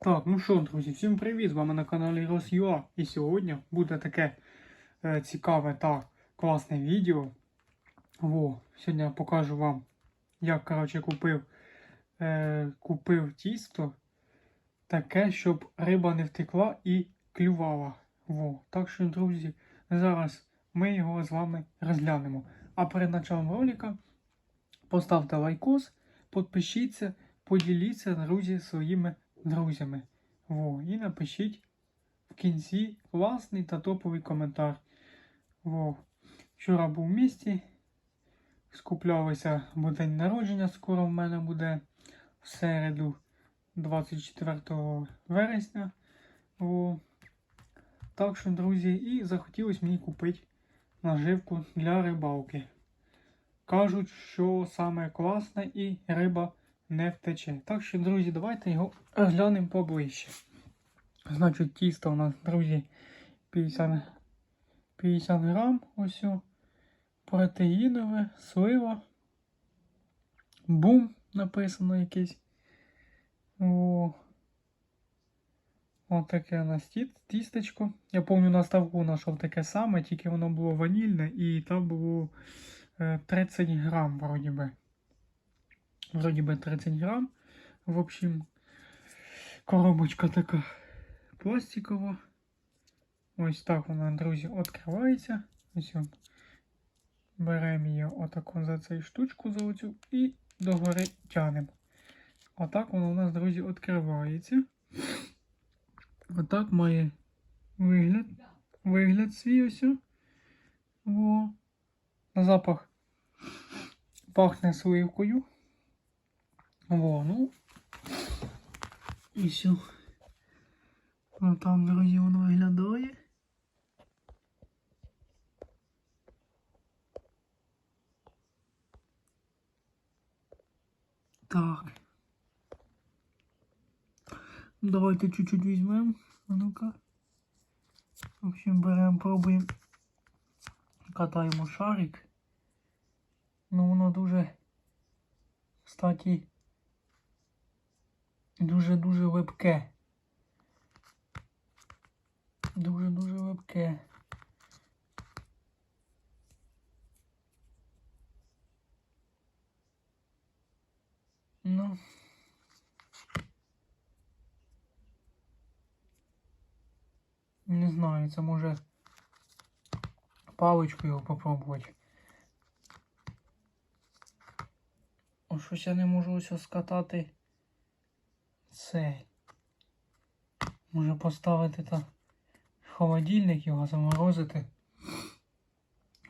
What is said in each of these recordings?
Так, ну що, друзі, всім привіт! З вами на каналі Рос.ua. І сьогодні буде таке е, цікаве та класне відео. Во, сьогодні я покажу вам, як коротше, купив, е, купив тісто таке, щоб риба не втекла і клювала. Во. Так що, друзі, зараз ми його з вами розглянемо. А перед началом ролика поставте лайкос, підпишіться, поділіться, друзі, своїми друзями. Во, і напишіть в кінці класний та топовий коментар. Во. Вчора був в місті. Скуплялися, бо день народження скоро в мене буде в середу, 24 вересня. Во. Так що, друзі, і захотілося мені купити наживку для рибалки. Кажуть, що саме класне і риба не втече. Так що, друзі, давайте його розглянемо поближче. Значить, тісто у нас, друзі, 50, 50 грам. Ось. Протеїнове, слива. Бум написано якийсь. О. Ось таке у нас ті- тістечко. Я пам'ятаю, на ставку знайшов таке саме, тільки воно було ванільне і там було е, 30 грам, вроді би. Вроді би 30 грам. В общем, коробочка така пластикова. Ось так вона, друзі, відкривається. Ось он. Беремо її отако за цю штучку за оцю і догори тянемо. Отак воно у нас, друзі, відкривається. Отак має вигляд. Вигляд свій ось. о. Запах пахне сливкою. Во, ну. І все. Ну там, друзі, воно виглядає. Так. Давайте чуть-чуть візьмемо. А ну-ка. В общем, беремо, пробуємо. Катаємо шарик. Ну воно дуже, кстати, дуже-дуже липке. Дуже-дуже липке. Ну. Не знаю, це може паличкою попробувати. О, щось я не можу ось скатати цей. Може поставити та холодильник його заморозити.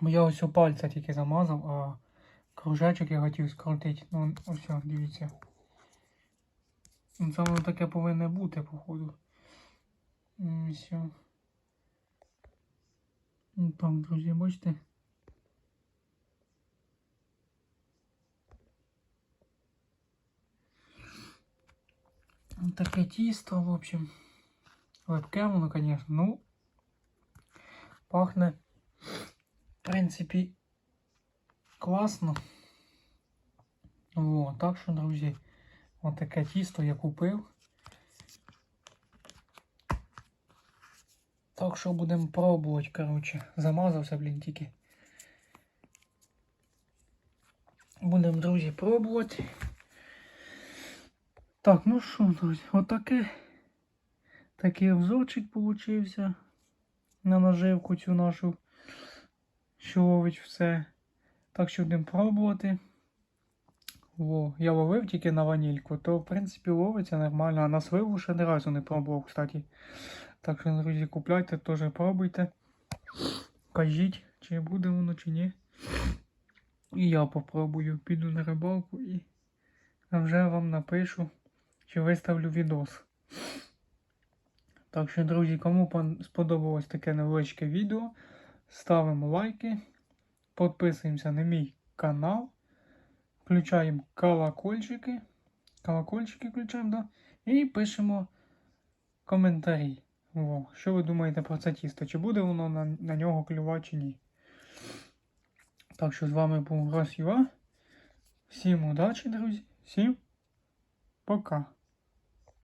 Бо я ось у пальця тільки замазав, а кружечок я хотів скрутити. Ну, ось, дивіться. Це воно таке повинне бути, походу. Все. Ну так, друзі, бачите. Ось Таке в общем. Лепке воно, конечно. Ну, пахне, в принципі, класно. О, так що, друзі, от таке тісто я купив. Так що будемо пробувати, коротше. Замазався, блін, тільки. Будемо, друзі, пробувати. Так, ну що, друзі, отаке. Такий обзорчик получився на наживку цю нашу, що ловить все. Так що будемо пробувати. Во, я ловив тільки на ванільку, то в принципі ловиться нормально, а на сливу ще ні разу не пробував, кстати. Так що, друзі, купляйте, теж пробуйте. Кажіть, чи буде воно, чи ні. І я попробую, піду на рибалку і вже вам напишу, чи виставлю відос. Так що, друзі, кому сподобалось таке невеличке відео, ставимо лайки, підписуємося на мій канал, включаємо колокольчики, колокольчики включаємо, да? і пишемо коментарі. О, що ви думаєте про це тісто? Чи буде воно на, на нього клювати, чи ні? Так що з вами був Рос Юа. Всім удачі, друзі. Всім пока.